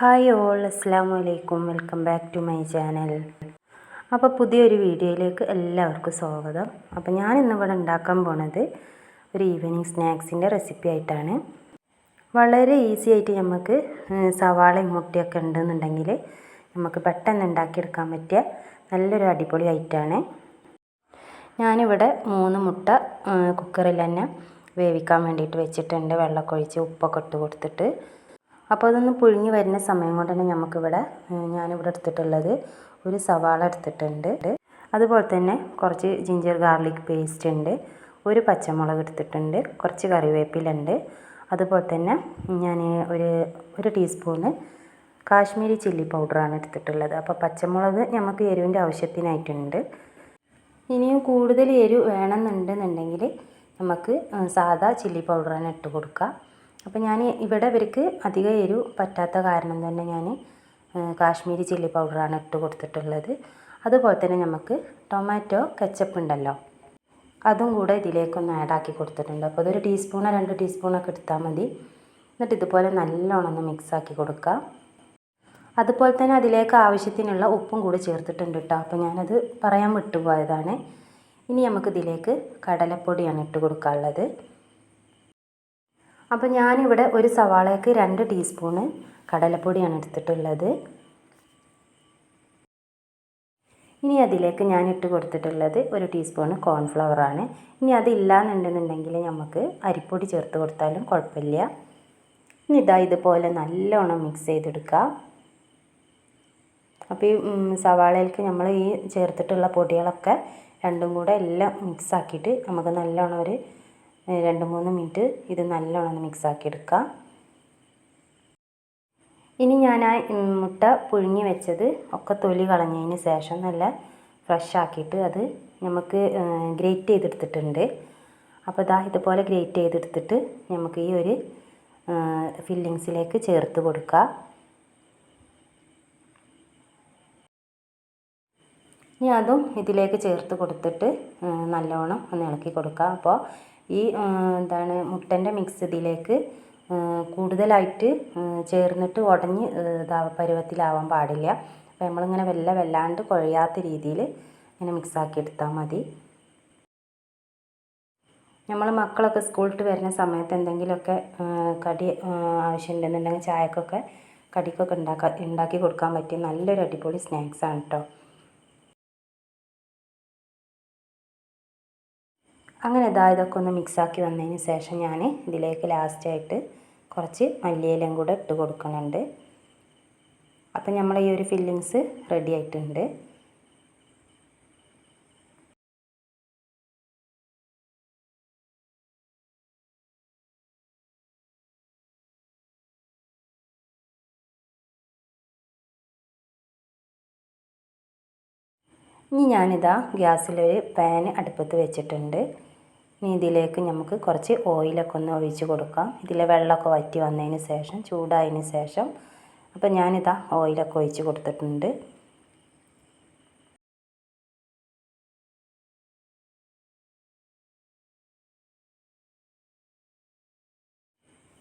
Hi all അസ്സാം വലൈക്കും welcome back to my channel. അപ്പോൾ പുതിയൊരു വീഡിയോയിലേക്ക് എല്ലാവർക്കും സ്വാഗതം. അപ്പോൾ ഞാൻ ഇന്നിവിടെ ഉണ്ടാക്കാൻ പോണത് ഒരു ഈവനിങ് സ്നാക്സിന്റെ റെസിപ്പി ആയിട്ടാണ്. വളരെ ഈസി ആയിട്ട് നമുക്ക് സവാളയും മുട്ടയൊക്കെ ഉണ്ടെന്നുണ്ടെങ്കിൽ നമുക്ക് പെട്ടെന്ന് ഉണ്ടാക്കിയെടുക്കാൻ പറ്റിയ നല്ലൊരു അടിപൊളി ഐറ്റമാണ് ഞാനിവിടെ മൂന്ന് മുട്ട കുക്കറിൽ തന്നെ വേവിക്കാൻ വേണ്ടിയിട്ട് വെച്ചിട്ടുണ്ട്. വെള്ളമൊക്കെ ഒഴിച്ച് ഉപ്പൊക്കെ ഇട്ട് കൊടുത്തിട്ട്. അപ്പോൾ അതൊന്ന് പുഴുങ്ങി വരുന്ന സമയം കൊണ്ട് തന്നെ നമുക്കിവിടെ ഞാനിവിടെ എടുത്തിട്ടുള്ളത്. ഒരു സവാള എടുത്തിട്ടുണ്ട്. അതുപോലെ തന്നെ കുറച്ച് ജിഞ്ചർ ഗാർലിക് പേസ്റ്റ് ഉണ്ട്. ഒരു പച്ചമുളക് എടുത്തിട്ടുണ്ട്. കുറച്ച് കറിവേപ്പിലുണ്ട്. അതുപോലെ തന്നെ ഞാൻ ഒരു ഒരു ടീസ്പൂണ് കാശ്മീരി ചില്ലി പൗഡറാണ് എടുത്തിട്ടുള്ളത്. അപ്പോൾ പച്ചമുളക് നമുക്ക് എരിവിന്റെ ആവശ്യത്തിനായിട്ടുണ്ട്. ഇനിയും കൂടുതൽ എരിവ് വേണമെന്നുണ്ടെന്നുണ്ടെങ്കിൽ നമുക്ക് സാധാ ചില്ലി പൗഡറാണ് ഇട്ട് കൊടുക്കുക. അപ്പോൾ ഞാൻ ഇവിടെ ഇവർക്ക് അധികം എരിവ് പറ്റാത്ത കാരണം തന്നെ ഞാൻ കാശ്മീരി ചില്ലി പൗഡറാണ് ഇട്ട് കൊടുത്തിട്ടുള്ളത്. അതുപോലെ തന്നെ നമുക്ക് ടൊമാറ്റോ കെച്ചപ്പ് ഉണ്ടല്ലോ അതും കൂടെ ഇതിലേക്കൊന്ന് ആഡാക്കി കൊടുത്തിട്ടുണ്ട്. അപ്പോൾ അതൊരു ടീസ്പൂണോ രണ്ട് ടീസ്പൂണൊക്കെ എടുത്താൽ മതി. എന്നിട്ട് ഇതുപോലെ നല്ലോണം ഒന്ന് മിക്സ് ആക്കി കൊടുക്കുക. അതുപോലെ തന്നെ അതിലേക്ക് ആവശ്യത്തിനുള്ള ഉപ്പും കൂടി ചേർത്തിട്ടുണ്ട് കേട്ടോ. അപ്പോൾ ഞാനത് പറയാൻ വിട്ടുപോയതാണ്. ഇനി നമുക്ക് ഇതിലേക്ക് കടലപ്പൊടിയാണ് ഇട്ട് കൊടുക്കാനുള്ളത്. അപ്പോൾ ഞാനിവിടെ ഒരു സവാളയ്ക്ക് രണ്ട് ടീസ്പൂണ് കടലപ്പൊടിയാണ് എടുത്തിട്ടുള്ളത്. ഇനി അതിലേക്ക് ഞാൻ ഇട്ട് കൊടുത്തിട്ടുള്ളത് ഒരു ടീസ്പൂണ് കോൺഫ്ലവറാണ് ഇനി അതില്ലാന്നുണ്ടെന്നുണ്ടെങ്കിൽ നമുക്ക് അരിപ്പൊടി ചേർത്ത് കൊടുത്താലും കുഴപ്പമില്ല. ഇനി ഇതാ ഇതുപോലെ നല്ലോണം മിക്സ് ചെയ്തെടുക്കുക അപ്പോൾ ഈ സവാളയിലേക്ക് നമ്മൾ ഈ ചേർത്തിട്ടുള്ള പൊടികളൊക്കെ രണ്ടും കൂടെ എല്ലാം മിക്സാക്കിയിട്ട് നമുക്ക് നല്ലോണം ഒരു രണ്ട് മൂന്ന് മിനിറ്റ് ഇത് നല്ലോണം ഒന്ന് മിക്സ് ആക്കി എടുക്കാം. ഇനി ഞാൻ ആ മുട്ട പുഴുങ്ങി വെച്ചത് ഒക്കെ തൊലി കളഞ്ഞതിന് ശേഷം നല്ല ഫ്രഷ് ആക്കിയിട്ട് അത് നമുക്ക് ഗ്രേറ്റ് ചെയ്തെടുത്തിട്ടുണ്ട്. അപ്പോൾ ഇതാ ഇതുപോലെ ഗ്രേറ്റ് ചെയ്തെടുത്തിട്ട് നമുക്ക് ഈ ഒരു ഫില്ലിങ്സിലേക്ക് ചേർത്ത് കൊടുക്കുക ഇനി അതും ഇതിലേക്ക് ചേർത്ത് കൊടുത്തിട്ട് നല്ലോണം ഒന്ന് ഇളക്കി കൊടുക്കുക അപ്പോൾ ഈ എന്താണ് മുട്ടന്റെ മിക്സ് ഇതിലേക്ക് കൂടുതലായിട്ട് ചേർന്നിട്ട് ഉടഞ്ഞ് പരുവത്തിലാവാൻ പാടില്ല. അപ്പോൾ നമ്മളിങ്ങനെ വെല്ല വെല്ലാണ്ട് കുഴയാത്ത രീതിയിൽ ഇങ്ങനെ മിക്സാക്കി എടുത്താൽ മതി. നമ്മൾ മക്കളൊക്കെ സ്കൂളിട്ട് വരുന്ന സമയത്ത് എന്തെങ്കിലുമൊക്കെ കടി ആവശ്യമുണ്ടെന്നുണ്ടെങ്കിൽ ചായക്കൊക്കെ കടിക്കൊക്കെ ഉണ്ടാക്കാൻ ഉണ്ടാക്കി കൊടുക്കാൻ പറ്റിയ നല്ലൊരു അടിപൊളി സ്നാക്സാണ് കേട്ടോ അങ്ങനെ ഇതാ ഇതൊക്കെ ഒന്ന് മിക്സാക്കി വന്നതിന് ശേഷം ഞാൻ ഇതിലേക്ക് ലാസ്റ്റായിട്ട് കുറച്ച് മല്ലിയിലയും കൂടെ ഇട്ട് കൊടുക്കുന്നുണ്ട്. അപ്പം നമ്മൾ ഈ ഒരു ഫില്ലിങ്സ് റെഡി ആയിട്ടുണ്ട്. ഇനി ഞാനിതാ ഗ്യാസിലൊരു പാൻ അടുപ്പത്ത് വെച്ചിട്ടുണ്ട്. ഇനി ഇതിലേക്ക് നമുക്ക് കുറച്ച് ഓയിലൊക്കെ ഒന്ന് ഒഴിച്ച് കൊടുക്കാം. ഇതിലെ വെള്ളമൊക്കെ വറ്റി വന്നതിന് ശേഷം ചൂടായതിന് ശേഷം അപ്പോൾ ഞാനിതാ ഓയിലൊക്കെ ഒഴിച്ച് കൊടുത്തിട്ടുണ്ട്.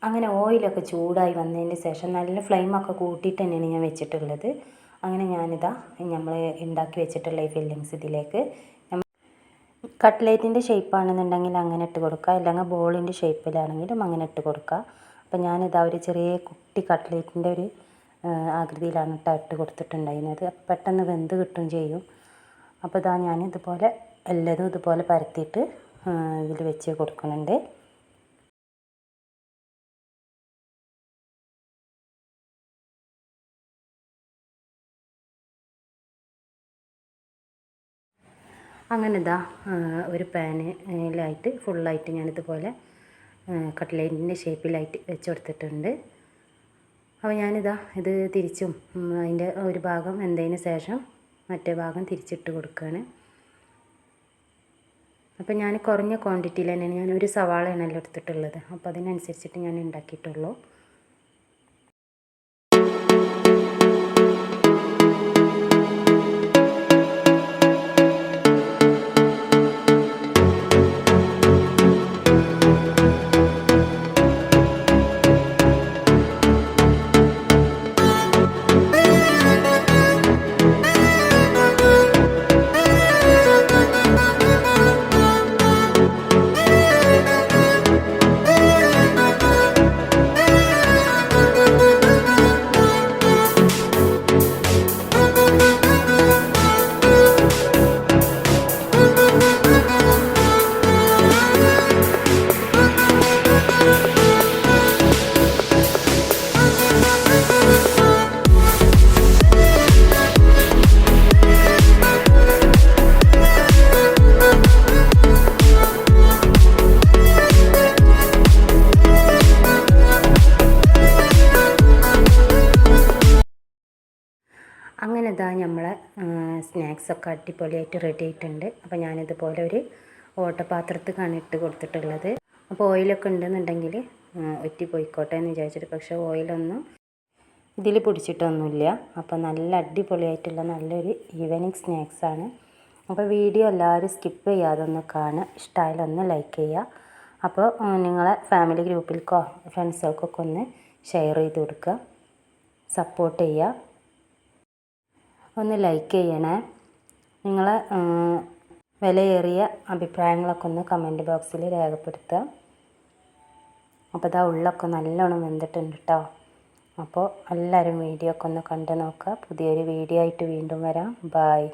അങ്ങനെ ഓയിലൊക്കെ ചൂടായി വന്നതിന് ശേഷം നല്ല ഫ്ലെയിമൊക്കെ കൂട്ടിയിട്ട് തന്നെയാണ് ഞാൻ വെച്ചിട്ടുള്ളത്. അങ്ങനെ ഞാനിതാ നമ്മൾ ഉണ്ടാക്കി വെച്ചിട്ടുള്ള ഈ ഫില്ലിങ്സ് ഇതിലേക്ക് കട്ട്ലേറ്റിന്റെ ഷേപ്പാണെന്നുണ്ടെങ്കിൽ അങ്ങനെ ഇട്ട് കൊടുക്കുക. അല്ലെങ്കിൽ ബോളിന്റെ ഷേപ്പിലാണെങ്കിലും അങ്ങനെ ഇട്ട് കൊടുക്കുക. അപ്പോൾ ഞാനിതാ ഒരു ചെറിയ കുട്ടി കട്ട്ലേറ്റിന്റെ ഒരു ആകൃതിയിലാണ് ഇട്ട് ഇട്ട് കൊടുത്തിട്ടുണ്ടായിരുന്നത്. പെട്ടെന്ന് വെന്ത് കിട്ടും ചെയ്യും. അപ്പോൾ ഇതാ ഞാൻ ഇതുപോലെ എല്ലാതും ഇതുപോലെ പരത്തിയിട്ട് ഇതിൽ വെച്ച് കൊടുക്കുന്നുണ്ട്. അങ്ങനെ ഇതാ ഒരു പാനിലായിട്ട് ഫുള്ളായിട്ട് ഞാനിതുപോലെ കട്ട്ലേറ്റിന്റെ ഷേപ്പിലായിട്ട് വെച്ച് കൊടുത്തിട്ടുണ്ട് അപ്പോൾ ഞാനിതാ ഇത് തിരിച്ചും അതിന്റെ ഒരു ഭാഗം എന്തതിന് ശേഷം മറ്റേ ഭാഗം തിരിച്ചിട്ട് കൊടുക്കുകയാണ് അപ്പോൾ ഞാൻ കുറഞ്ഞ ക്വാണ്ടിറ്റിയിൽ തന്നെയാണ് ഞാൻ ഒരു സവാളയാണല്ലോ എടുത്തിട്ടുള്ളത് അപ്പോൾ അതിനനുസരിച്ചിട്ട് ഞാൻ ഉണ്ടാക്കിയിട്ടുള്ളൂ. അങ്ങനെ ഇതാ നമ്മളെ സ്നാക്സൊക്കെ അടിപൊളിയായിട്ട് റെഡി ആയിട്ടുണ്ട്. അപ്പോൾ ഞാനിതുപോലെ ഒരു ഓട്ടപാത്രത്തിക്കാണ് ഇട്ട് കൊടുത്തിട്ടുള്ളത്. അപ്പോൾ ഓയിലൊക്കെ ഉണ്ടെന്നുണ്ടെങ്കിൽ ഒറ്റി പോയിക്കോട്ടെ എന്ന് വിചാരിച്ചിട്ട്. പക്ഷേ ഓയിലൊന്നും ഇതിൽ പിടിച്ചിട്ടൊന്നുമില്ല. അപ്പോൾ നല്ല അടിപൊളിയായിട്ടുള്ള നല്ലൊരു ഈവനിങ് സ്നാക്സാണ് അപ്പോൾ വീഡിയോ എല്ലാവരും സ്കിപ്പ് ചെയ്യാതെ ഒന്ന് കാണുക. ഇഷ്ടമായാലും ഒന്ന് ലൈക്ക് ചെയ്യുക. അപ്പോൾ നിങ്ങളെ ഫാമിലി ഗ്രൂപ്പിലേക്കോ ഫ്രണ്ട്സുകൾക്കൊക്കെ ഒന്ന് ഷെയർ ചെയ്ത് കൊടുക്കുക. സപ്പോർട്ട് ചെയ്യുക. ഒന്ന് ലൈക്ക് ചെയ്യണേ. നിങ്ങൾ വിലയേറിയ അഭിപ്രായങ്ങളൊക്കെ ഒന്ന് കമന്റ് ബോക്സിൽ രേഖപ്പെടുത്തുക. അപ്പോൾ ഇതാ ഉള്ളൊക്കെ നല്ലോണം വെന്തിട്ടുണ്ട് കേട്ടോ അപ്പോൾ എല്ലാവരും വീഡിയോ ഒക്കെ ഒന്ന് കണ്ടു നോക്കുക. പുതിയൊരു വീഡിയോ ആയിട്ട് വീണ്ടും വരാം. ബായ്